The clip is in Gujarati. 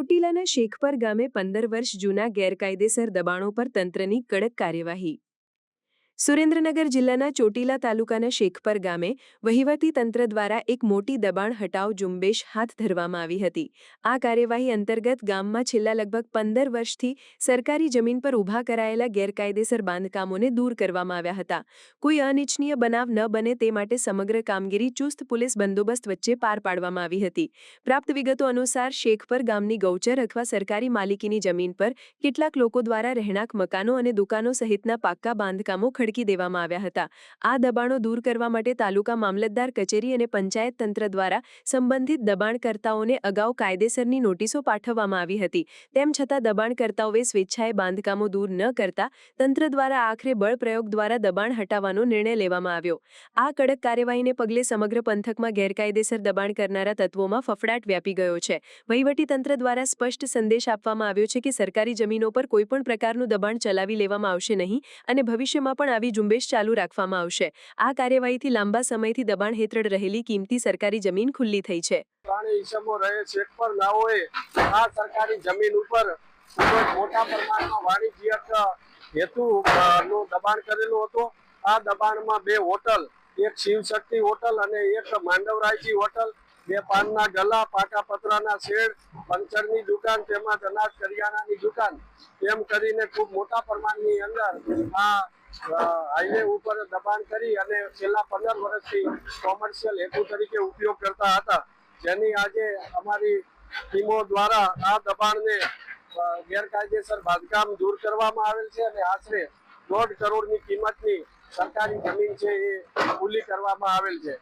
ચોટીલાના શેખપર ગામે પંદર વર્ષ જૂના ગેરકાયદેસર દબાણો પર તંત્રની કડક કાર્યવાહી. સુરેન્દ્રનગર જિલ્લાના ચોટીલા તાલુકાના શેખપર ગામે વહીવટી તંત્ર દ્વારા એક મોટી દબાણ હટાવ ઝુંબેશ હાથ ધરવામાં આવી હતી. આ કાર્યવાહી અંતર્ગત ગામમાં છેલ્લા લગભગ પંદર વર્ષથી સરકારી જમીન પર ઊભા કરાયેલા ગેરકાયદેસર બાંધકામોને દૂર કરવામાં આવ્યા હતા. કોઈ અનિચ્છનીય બનાવ ન બને તે માટે સમગ્ર કામગીરી ચુસ્ત પોલીસ બંદોબસ્ત વચ્ચે પાર પાડવામાં આવી હતી. પ્રાપ્ત વિગતો અનુસાર શેખપર ગામની ગૌચર અથવા સરકારી માલિકીની જમીન પર કેટલાક લોકો દ્વારા રહેણાંક મકાનો અને દુકાનો સહિતના પાક્કા બાંધકામો ખડકી દેવામાં આવ્યા હતા. આ દબાણો દૂર કરવા માટે તાલુકા મામલતદાર કચેરી અને પંચાયત તંત્ર દ્વારા સંબંધિત દબાણકર્તાઓને અગાઉ કાયદેસરની નોટિસો પાઠવવામાં આવી હતી. તેમ છતાં દબાણકર્તાઓએ સ્વેચ્છાએ બાંધકામો દૂર ન કરતા તંત્ર દ્વારા આખરે બળપ્રયોગ દ્વારા દબાણ હટાવવાનો નિર્ણય લેવામાં આવ્યો. આ કડક કાર્યવાહીને પગલે સમગ્ર પંથકમાં ગેરકાયદેસર દબાણ કરનારા તત્વોમાં ફફડાટ વ્યાપી ગયો છે. વહીવટીતંત્ર દ્વારા સ્પષ્ટ સંદેશ આપવામાં આવ્યો છે કે સરકારી જમીનો પર કોઈપણ પ્રકારનું દબાણ ચલાવી લેવામાં આવશે નહીં અને ભવિષ્યમાં પણ આવી ઝુંબેશ ચાલુ રાખવામાં આવશે. આ કાર્યવાહીથી લાંબા સમયથી દબાણ હેઠળ રહેલી કિંમતી સરકારી જમીન ખુલ્લી થઈ છે. આ દબાણમાં બે હોટલ, એક શિવશક્તિ હોટલ અને એક માંડવરાયજી હોટલ, બે પાનના ગલા પાટા પતરાના શેડ, પંચરની દુકાન તેમજ અનાજ કરિયાણાની દુકાન. એમ કરીને ખૂબ મોટા પ્રમાણની અંદર આ હાઈવે ઉપર દબાણ કરી અને છેલ્લા પંદર વર્ષથી કોમર્શિયલ હેતુ તરીકે ઉપયોગ કરતા હતા. જેની આજે અમારી ટીમો દ્વારા આ દબાણને ગેરકાયદેસર બાંધકામ દૂર કરવામાં આવેલ છે અને આશરે દોઢ કરોડની કિંમતની સરકારી જમીન છે એ ખુલ્લી કરવામાં આવેલ છે.